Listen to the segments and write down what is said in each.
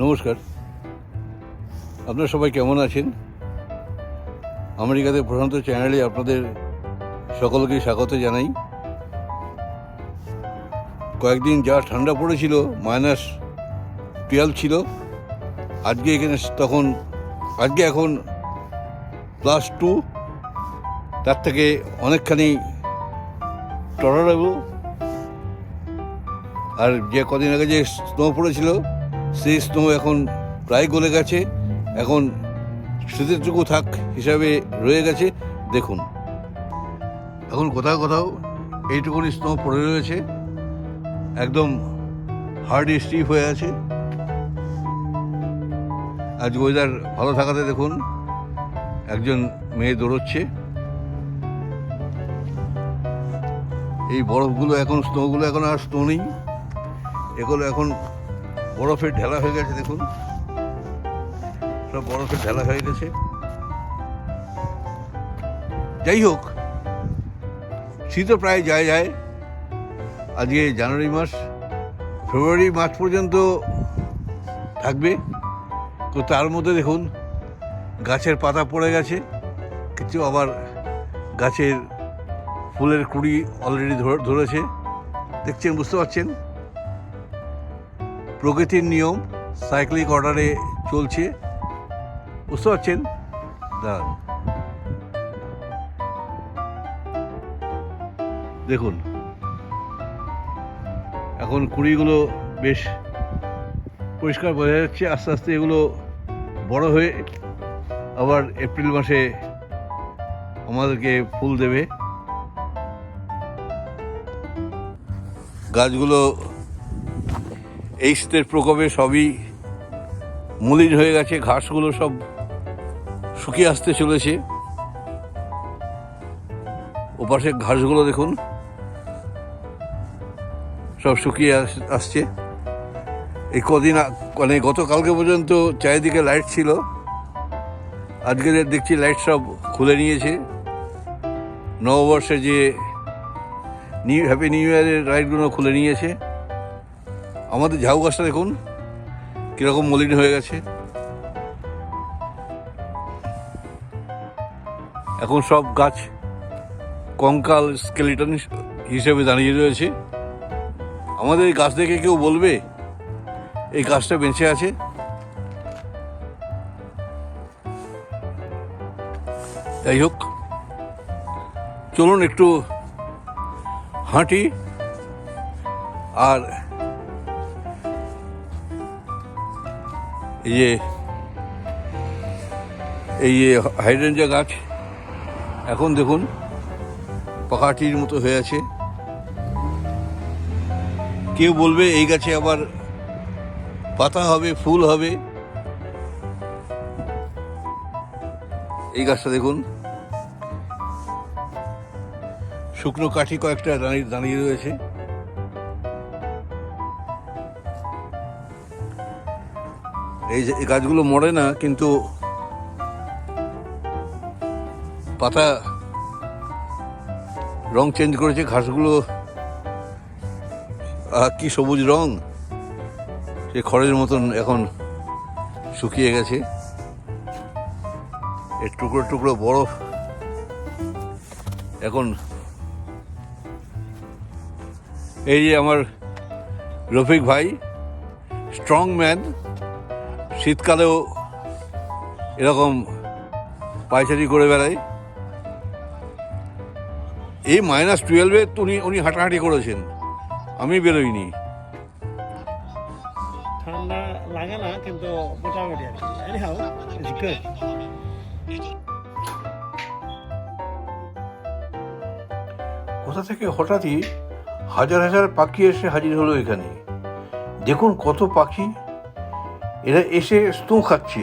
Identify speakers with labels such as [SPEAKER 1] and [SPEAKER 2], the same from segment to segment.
[SPEAKER 1] নমস্কার। আপনারা সবাই কেমন আছেন? আমেরিকাতে প্রশান্ত চ্যানেলে আপনাদের সকলকে স্বাগত জানাই। কয়েকদিন যা ঠান্ডা পড়েছিল মাইনাস টুয়েলভ ছিল, আজকে এখানে তখন, আজকে এখন প্লাস টু তার থেকে অনেকখানি টলারেবল আর যে কদিন আগে যে স্নো পড়েছিল সেই স্নো এখন প্রায় গলে গেছে। এখন স্মৃতিটুকু থাক হিসাবে রয়ে গেছে। দেখুন। এখন কোথাও কোথাও এইটুকুনি স্নো পড়ে রয়েছে। একদম হার্ডি স্টিফ হয়ে আছে। আজ ওয়েদার ভালো থাকাতে দেখুন। একজন মেয়ে দৌড়চ্ছে। এই বরফগুলো এখন স্নোগুলো এখন আর স্নো নেই। এগুলো এখন বরফের ঢেলা হয়ে গেছে, দেখুন। সব বরফের ঢেলা হয়ে গেছে। যাই হোক শীতও প্রায় যায় যায়। আজকে জানুয়ারি মাস, ফেব্রুয়ারি মাস পর্যন্ত থাকবে। তো তার মধ্যে দেখুন, গাছের পাতা পড়ে গেছে। কিছু আবার গাছের ফুলের কুড়ি অলরেডি ধরেছে। দেখছেন, বুঝতে পারছেন? প্রকৃতির নিয়ম সাইক্লিক অর্ডারে চলছে। বুঝতে পারছেন? দাঁড়ান। দেখুন, এখন কুড়িগুলো বেশ পরিষ্কার বোঝা যাচ্ছে। আস্তে আস্তে এগুলো বড় হয়ে আবার এপ্রিল মাসে আমাদেরকে ফুল দেবে। গাছগুলো এই শীতের প্রকোপে সবই মলিন হয়ে গেছে, ঘাসগুলো সব শুকিয়ে আসতে চলেছে। ওপাশে ঘাসগুলো দেখুন, সব শুকিয়ে আস- আসছে। এই কদিন মানে গতকালকে পর্যন্ত চারিদিকে লাইট ছিল। আজকে দেখছি লাইট সব খুলে নিয়েছে। নববর্ষে যে নিউ, হ্যাপি নিউ ইয়ারের লাইটগুলো খুলে নিয়েছে। আমাদের ঝাউ গাছটা দেখুন, কীরকম মলিন হয়ে গেছে। এখন সব গাছ কঙ্কাল স্কেলিটন হিসেবে দাঁড়িয়ে রয়েছে। আমাদের এই গাছ দেখে কেউ বলবে, এই গাছটা বেঁচে আছে? যাই হোক, চলুন একটু হাঁটি, আর এই যে এই যে হাইড্রেঞ্জা গাছ, এখন দেখুন পাকাটির মতো হয়ে আছে। কেউ বলবে এই গাছে আবার পাতা হবে, ফুল হবে। এই গাছটা দেখুন। শুকনো কাঠি কয়েকটা দাঁড়িয়ে দাঁড়িয়ে রয়েছে। এই যে গাছগুলো মরে না, কিন্তু পাতা রং চেঞ্জ করেছে, ঘাসগুলো। কি সবুজ রং। সে খড়ের মতন এখন শুকিয়ে গেছে। এর টুকরো টুকরো বরফ এখন এই যে আমার রফিক ভাই স্ট্রং ম্যান শীতকালেও এরকম পায়চারি করে বেড়ায় এই মাইনাস টুয়েলভে উনি উনি হাঁটাহাঁটি করেছেন। আমি বেরোইনি।
[SPEAKER 2] ঠান্ডা লাগে না কিন্তু মোটামুটি আর কি।
[SPEAKER 1] কোথা থেকে হঠাৎই হাজার হাজার পাখি এসে হাজির হলো এখানে? দেখুন কত পাখি। এরা এসে স্নো খাচ্ছে।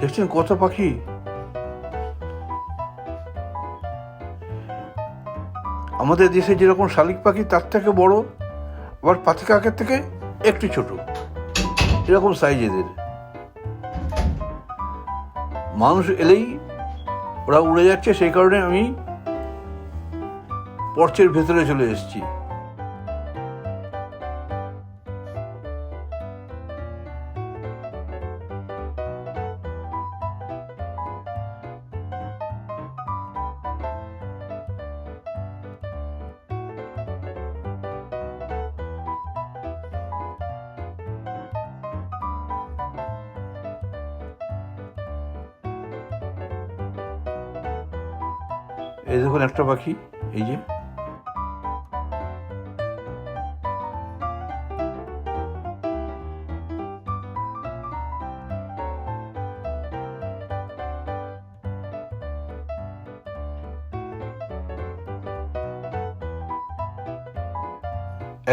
[SPEAKER 1] দেখছেন কত পাখি? আমাদের দেশে যেরকম শালিক পাখি, তার থেকে বড়, আবার পাতি কাকের থেকে একটু ছোট। এরকম সাইজ এদের। মানুষ এলেই ওরা উড়ে যাচ্ছে, সেই কারণে আমি পর্চের ভেতরে চলে এসেছি। এই দেখুন একটা পাখি, এই যে।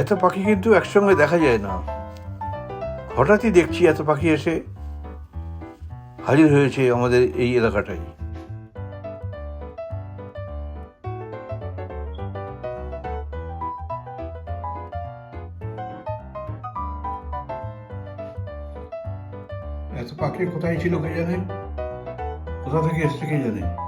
[SPEAKER 1] এত পাখি কিন্তু একসঙ্গে দেখা যায় না। হঠাৎই দেখছি এত পাখি এসে হাজির হয়েছে আমাদের এই এলাকাটায়। কোথায় ছিল কে জানে? কোথা থেকে এসছে কে জানে?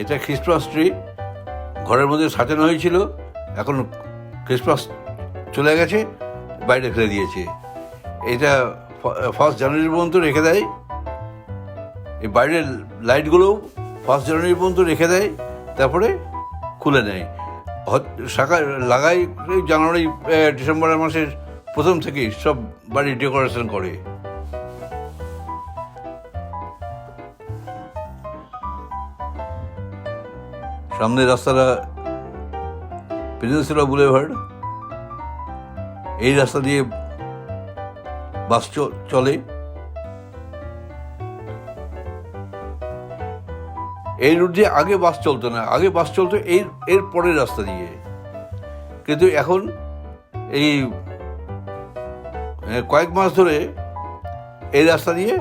[SPEAKER 1] এটা ক্রিসমাস ট্রি ঘরের মধ্যে সাজানো হয়েছিল, এখন ক্রিসমাস চলে গেছে, বাইরে ফেলে দিয়েছে। এটা ফার্স্ট জানুয়ারি পর্যন্ত রেখে দেয়। এই বাইরের লাইটগুলো ফার্স্ট জানুয়ারি পর্যন্ত রেখে দেয়, তারপরে খুলে নেয়। শাখা লাগাই, জানুয়ারি ডিসেম্বরের মাসের প্রথম থেকেই সব বাড়ি ডেকোরেশন করে। সামনের রাস্তাটা পেনিনসুলা বুলেভার্ড। এই রাস্তা দিয়ে বাস চলে। এই রুট দিয়ে আগে বাস চলতো না। আগে বাস চলতো এই, এর পরের রাস্তা দিয়ে। কিন্তু এখন এই কয়েক মাস ধরে এই রাস্তা দিয়ে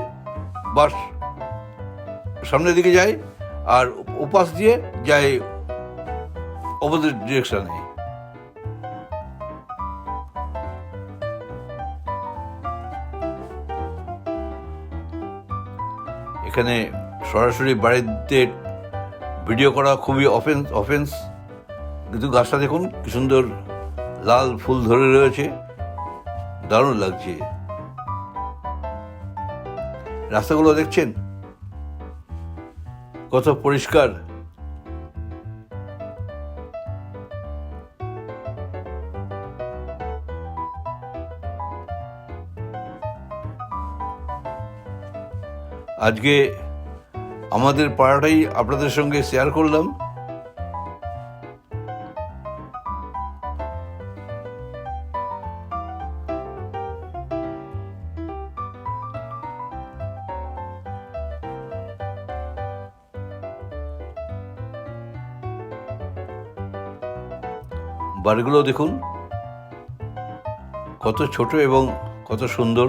[SPEAKER 1] বাস সামনের দিকে যায় আর উপাস দিয়ে যায় অপোজিট ডিরেকশনে এখানে সরাসরি বাড়িতে ভিডিও করা খুবই অফেন্স অফেন্স কিন্তু গাছটা দেখুন, কি সুন্দর লাল ফুল ধরে রয়েছে। দারুণ লাগছে। রাস্তাগুলো দেখছেন? কত পরিষ্কার। আজকে আমাদের পাড়াটাই আপনাদের সঙ্গে শেয়ার করলাম। বাড়িগুলো দেখুন। কত ছোট এবং কত সুন্দর।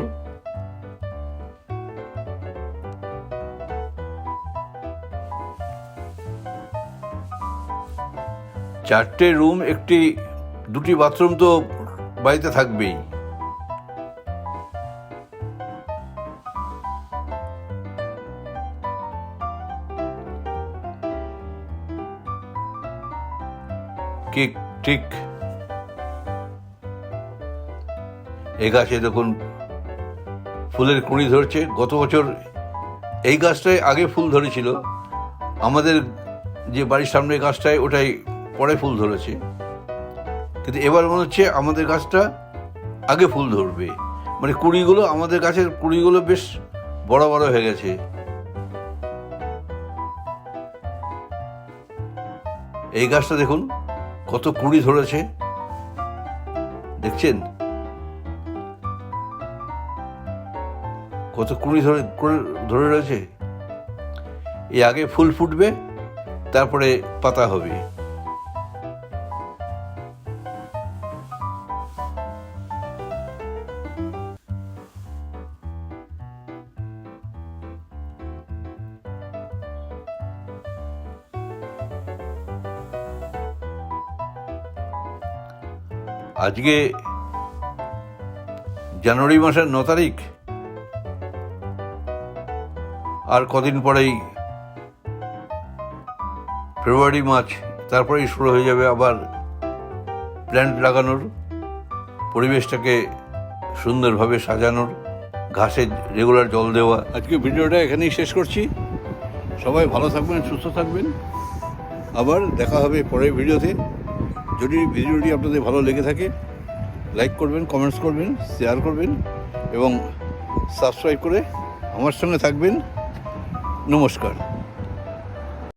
[SPEAKER 1] চারটে রুম, একটি, দুটি বাথরুম তো বাড়িতে থাকবেই। ঠিক ঠিক। এই গাছে দেখুন ফুলের কুঁড়ি ধরছে। গত বছর এই গাছটায় আগে ফুল ধরেছিল। আমাদের যে বাড়ির সামনে গাছটায় ওটাই পরে ফুল ধরেছে। কিন্তু এবার মনে হচ্ছে আমাদের গাছটা আগে ফুল ধরবে। মানে কুড়িগুলো, আমাদের গাছের কুড়িগুলো বেশ বড় বড় হয়ে গেছে। এই গাছটা দেখুন, কত কুড়ি ধরেছে। দেখছেন? কত কুড়ি ধরে ধরে রয়েছে? এ আগে ফুল ফুটবে, তারপরে পাতা হবে। আজকে জানুয়ারি মাসের ন তারিখ আর কদিন পরেই ফেব্রুয়ারি, মার্চ, তারপরেই শুরু হয়ে যাবে আবার প্ল্যান্ট লাগানোর, পরিবেশটাকে সুন্দরভাবে সাজানোর, ঘাসে রেগুলার জল দেওয়া। আজকে ভিডিওটা এখানেই শেষ করছি। সবাই ভালো থাকবেন, সুস্থ থাকবেন। আবার দেখা হবে পরের ভিডিওতে। যদি ভিডিওটি আপনাদের ভালো লেগে থাকে, লাইক করবেন, কমেন্টস করবেন, শেয়ার করবেন এবং সাবস্ক্রাইব করে আমার সঙ্গে থাকবেন। নমস্কার।